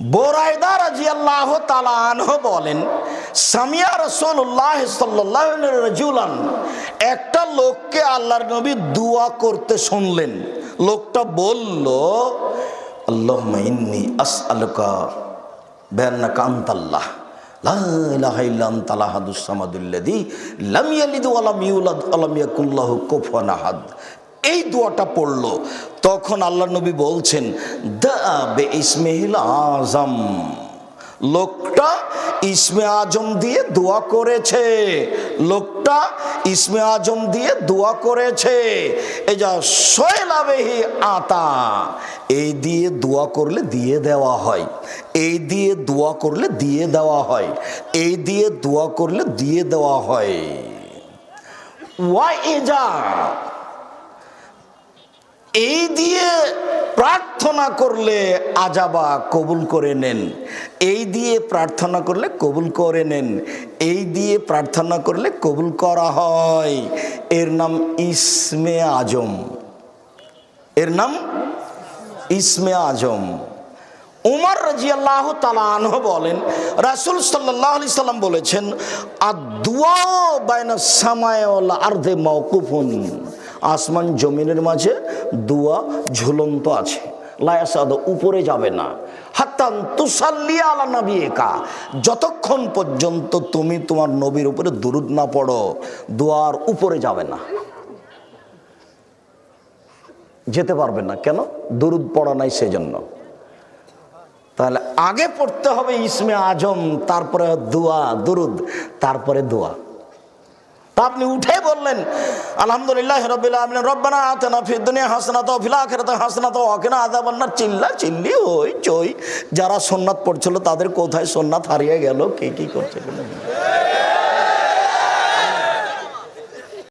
বোরাইদা রাজিয়াল্লাহ তালানহ বলেন, সামিয়া রসুল্লাহ সাল্লাহ রাজুলান, একটা লোককে আল্লাহর নবী দোয়া করতে শুনলেন। লোকটা বলল আল্লাহ ইন্নি আস আলকা বেয়ান্না কান্তাল্লাহ এই দোয়াটা পড়ল। তখন আল্লাহ নবী বলছেন বে ইসমিহিল আজম লোকটা ইসমে আজম দিয়ে দোয়া করেছে। লোকটা ইসমে আজম দিয়ে দোয়া করেছে। এই যা শৈলাবেহি আতা। এই দিয়ে দোয়া করলে দিয়ে দেওয়া হয়। এই দিয়ে দোয়া করলে দিয়ে দেওয়া হয়। এই দিয়ে দোয়া করলে দিয়ে দেওয়া হয়। ওয়াই এজা এই দিয়ে প্রার্থনা করলে আজাবা কবুল করে নেন। এই দিয়ে প্রার্থনা করলে কবুল করে নেন। এই দিয়ে প্রার্থনা করলে কবুল করা হয়। এর নাম ইসমে আজম। এর নাম ইসমে আজম। উমর রাজিয়াল্লাহ তালানহ বলেন, রাসুল সাল্লাহ আলি সাল্লাম বলেছেন দুয়া বাইনা সামায়লা আর্ধে মৌকুফুন আসমান জমিনের মাঝে দুয়া ঝুলন্ত আছে। লায়াসাদ উপরে যাবে না। হাত্তান তুসাল্লিয়া আলা নবী একা যতক্ষণ পর্যন্ত তুমি তোমার নবীর উপরে দুরুদ না পড়ো, দুয়ার উপরে যাবে না। যেতে পারবে না। কেন? দুরুদ পড়া নাই সেজন্য। তাহলে আগে পড়তে হবে ইসমে আজম, তারপরে দোয়া, দুরুদ, তারপরে দোয়া। আপনি উঠে বললেন, আলহামদুলিল্লাহ রবিল আমিন রব্বানা আতেনা দুনিয়া হাসনা তো ফিলা আখেরাতে হাসনা তো অকেনা আদাবান্নার চিল্লা, চিল্লি, ওই চই, যারা সোননাথ পড়ছিল তাদের কোথায় সোননাথ হারিয়ে গেল, কে কি করছে?